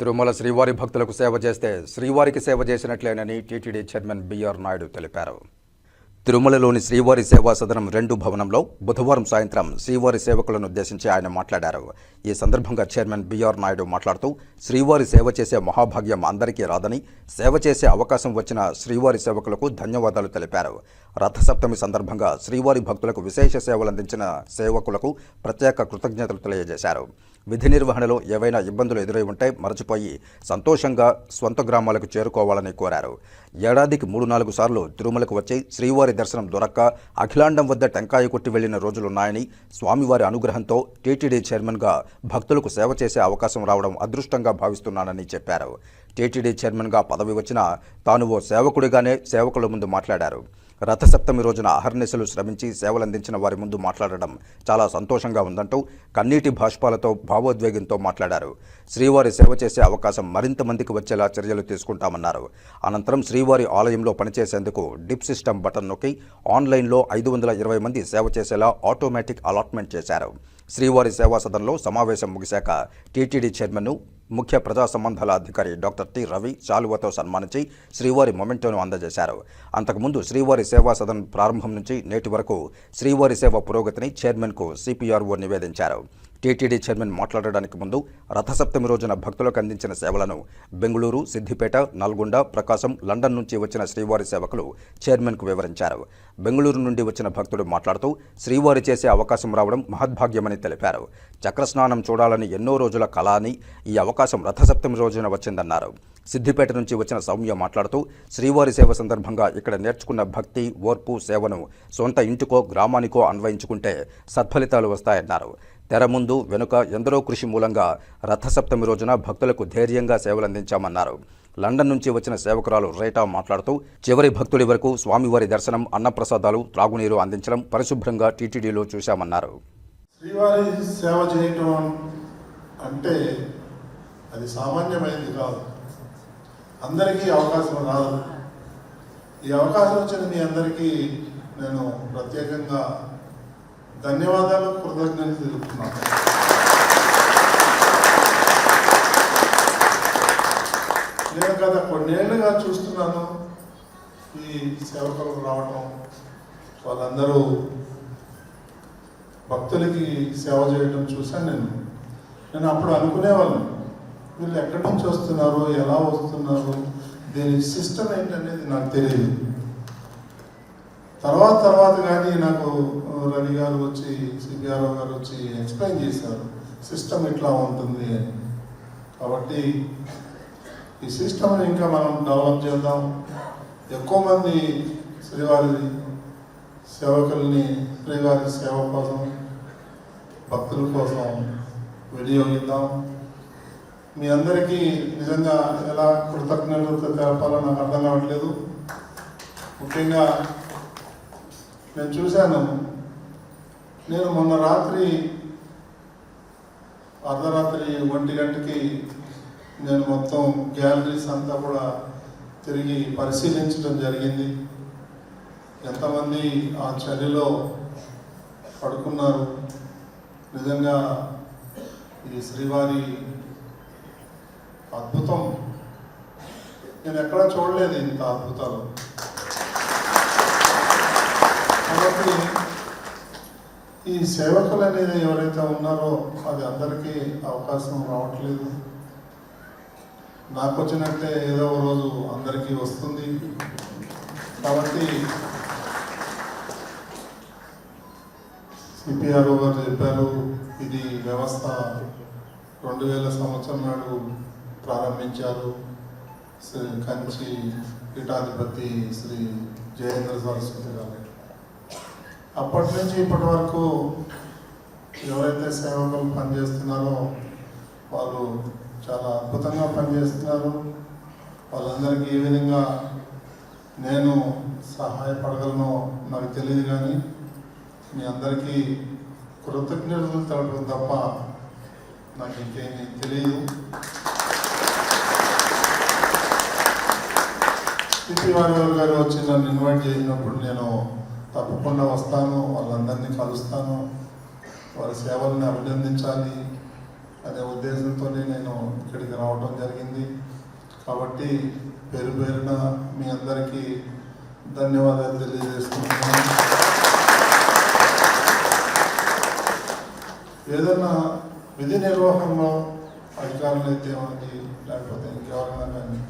తిరుమల శ్రీవారి భక్తులకు సేవ చేస్తే శ్రీవారికి సేవ చేసినట్లేనని టీటీడీ చైర్మన్ బిఆర్ నాయుడు తెలిపారు. తిరుమలలోని శ్రీవారి సేవా సదనం రెండు భవనంలో బుధవారం సాయంత్రం శ్రీవారి సేవకులను ఉద్దేశించి ఆయన మాట్లాడారు. ఈ సందర్భంగా చైర్మన్ బిఆర్ నాయుడు మాట్లాడుతూ శ్రీవారి సేవ చేసే మహాభాగ్యం అందరికీ రాదని సేవ చేసే అవకాశం వచ్చిన శ్రీవారి సేవకులకు ధన్యవాదాలు తెలిపారు. రథసప్తమి సందర్భంగా శ్రీవారి భక్తులకు విశేష సేవలు అందించిన సేవకులకు ప్రత్యేక కృతజ్ఞతలు తెలియజేశారు. విధి నిర్వహణలో ఏవైనా ఇబ్బందులు ఎదురై ఉంటే మరచిపోయి సంతోషంగా స్వంత గ్రామాలకు చేరుకోవాలని కోరారు. ఏడాదికి మూడు నాలుగు సార్లు తిరుమలకు వచ్చి శ్రీవారి దర్శనం దొరక్క అఖిలాండం వద్ద టెంకాయ కొట్టి వెళ్ళిన రోజులున్నాయని స్వామివారి అనుగ్రహంతో టీటీడీ చైర్మన్గా భక్తులకు సేవ చేసే అవకాశం రావడం అదృష్టంగా భావిస్తున్నానని చెప్పారు. టీటీడీ చైర్మన్గా పదవి వచ్చినా తాను ఓ సేవకుడిగానే సేవకుల ముందు మాట్లాడారు. రథసప్తమి రోజున అహర్నిశలు శ్రమించి సేవలందించిన వారి ముందు మాట్లాడడం చాలా సంతోషంగా ఉందంటూ కన్నీటి భాష్పాలతో భావోద్వేగంతో మాట్లాడారు. శ్రీవారి సేవ చేసే అవకాశం మరింత మందికి వచ్చేలా చర్యలు తీసుకుంటామన్నారు. అనంతరం శ్రీవారి ఆలయంలో పనిచేసేందుకు డిప్ సిస్టమ్ బటన్ నొక్కి ఆన్లైన్లో ఐదు వందల ఇరవై మంది సేవ చేసేలా ఆటోమేటిక్ అలాట్మెంట్ చేశారు. శ్రీవారి సేవా సదన్లో సమావేశం ముగిశాక టీటీడీ చైర్మన్ను ముఖ్య ప్రజా సంబంధాల అధికారి డాక్టర్ టి రవి శాలువతో సన్మానించి శ్రీవారి మొమెంటోను అందజేశారు. అంతకుముందు శ్రీవారి సేవా సదన్ ప్రారంభం నుంచి నేటి వరకు శ్రీవారి సేవ పురోగతిని చైర్మన్కు సిపిఆర్ఓ నివేదించారు. టీటీడీ చైర్మన్ మాట్లాడడానికి ముందు రథసప్తమి రోజున భక్తులకు అందించిన సేవలను బెంగళూరు సిద్దిపేట నల్గొండ ప్రకాశం లండన్ నుంచి వచ్చిన శ్రీవారి సేవకులు చైర్మన్కు వివరించారు. బెంగళూరు నుండి వచ్చిన భక్తుడు మాట్లాడుతూ శ్రీవారి చేసే అవకాశం రావడం మహద్భాగ్యమని తెలిపారు. చక్రస్నానం చూడాలని ఎన్నో రోజుల కళ అని ఈ అవకాశం రథసప్తమి రోజున వచ్చిందన్నారు. సిద్దిపేట నుంచి వచ్చిన సౌమ్య మాట్లాడుతూ శ్రీవారి సేవ సందర్భంగా ఇక్కడ నేర్చుకున్న భక్తి ఓర్పు సేవను సొంత ఇంటికో గ్రామానికో అన్వయించుకుంటే సత్ఫలితాలు వస్తాయన్నారు. తెర ముందు వెనుక ఎందరో కృషి మూలంగా రథసప్తమి రోజున భక్తులకు ధైర్యంగా సేవలందించామన్నారు. లండన్ నుంచి వచ్చిన సేవకురాలు రేటా మాట్లాడుతూ చివరి భక్తుడి వరకు స్వామివారి దర్శనం అన్నప్రసాదాలు త్రాగునీరు అందించడం పరిశుభ్రంగా టీటీడీలో చూశామన్నారు. శ్రీవారి సేవ చేయటం అంటే అది సామాన్యమైనది కాదు. అందరికీ అవకాశం రాదు. ఈ అవకాశం వచ్చిన మీ అందరికీ నేను ప్రత్యేకంగా ధన్యవాదాలు కృతజ్ఞతలు తెలుపుతున్నాను నేను గత కొన్నేళ్ళుగా చూస్తున్నాను ఈ సేవకులకు రావటం. వాళ్ళందరూ భక్తులకి సేవ చేయడం చూశాను నేను. నేను అప్పుడు అనుకునేవాళ్ళం వీళ్ళు ఎక్కడి నుంచి వస్తున్నారు ఎలా వస్తున్నారు దీని సిస్టమ్ ఏంటనేది నాకు తెలియదు. తర్వాత తర్వాత కానీ నాకు రవి గారు వచ్చి సిబిఆర్ఓ గారు వచ్చి ఎక్స్ప్లెయిన్ చేశారు సిస్టమ్ ఇట్లా ఉంటుంది అని. కాబట్టి ఈ సిస్టమ్ని ఇంకా మనం డెవలప్ చేద్దాం. ఎక్కువ మంది శ్రీవారి సేవకుల్ని శ్రీవారి సేవ కోసం భక్తుల కోసం వినియోగిద్దాం మీ అందరికీ నిజంగా ఎలా కృతజ్ఞతలు తెలపాలో నాకు అర్థం కావట్లేదు. ముఖ్యంగా నేను చూశాను. నేను మొన్న రాత్రి అర్ధరాత్రి ఒంటి గంటకి నేను మొత్తం గ్యాలరీస్ అంతా కూడా తిరిగి పరిశీలించడం జరిగింది. ఎంతమంది ఆ చలిలో పడుకున్నారు? నిజంగా ఈ శ్రీవారి అద్భుతం. నేను ఎక్కడా చూడలేదు ఇంత అద్భుతాలు. కాబట్టి ఈ సేవకులు అనేది ఎవరైతే ఉన్నారో అది అందరికీ అవకాశం రావట్లేదు. నాకు వచ్చినట్టే ఏదో ఒక రోజు అందరికీ వస్తుంది. కాబట్టి సిపిఆర్ గారు చెప్పారు ఇది వ్యవస్థ రెండు వేల సంవత్సరం నాడు ప్రారంభించారు. శ్రీ కంచి పీఠాధిపతి శ్రీ జయేంద్ర సరస్వతి గారు. అప్పటి నుంచి ఇప్పటి వరకు ఎవరైతే సేవకులు పనిచేస్తున్నారో వాళ్ళు చాలా అద్భుతంగా పనిచేస్తున్నారు. వాళ్ళందరికీ ఏ విధంగా నేను సహాయపడగలనో నాకు తెలియదు కానీ మీ అందరికీ కృతజ్ఞతలు తెలపడం తప్ప నాకు ఇంకేమీ తెలియదు. సిపి వారి గారు వచ్చి నన్ను ఇన్వైట్ చేసినప్పుడు నేను తప్పకుండా వస్తాను వాళ్ళందరినీ కలుస్తాను. వారి సేవల్ని అభినందించాలి అనే ఉద్దేశంతోనే నేను ఇక్కడికి రావడం జరిగింది. కాబట్టి పేరు పేరున మీ అందరికీ ధన్యవాదాలు తెలియజేస్తున్నాను. ఏదైనా విధి నిర్వహణలో అధికారులు అయితే ఏమండి? లేకపోతే ఇంకెవరైనా కానీ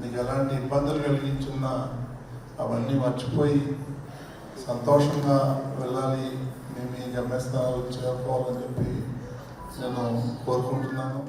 నీకు ఎలాంటి ఇబ్బందులు కలిగించున్నా అవన్నీ మర్చిపోయి సంతోషంగా వెళ్ళాలి మేము ఈ గమ్యస్థానాలు చేరుకోవాలని చెప్పి నేను కోరుకుంటున్నాను.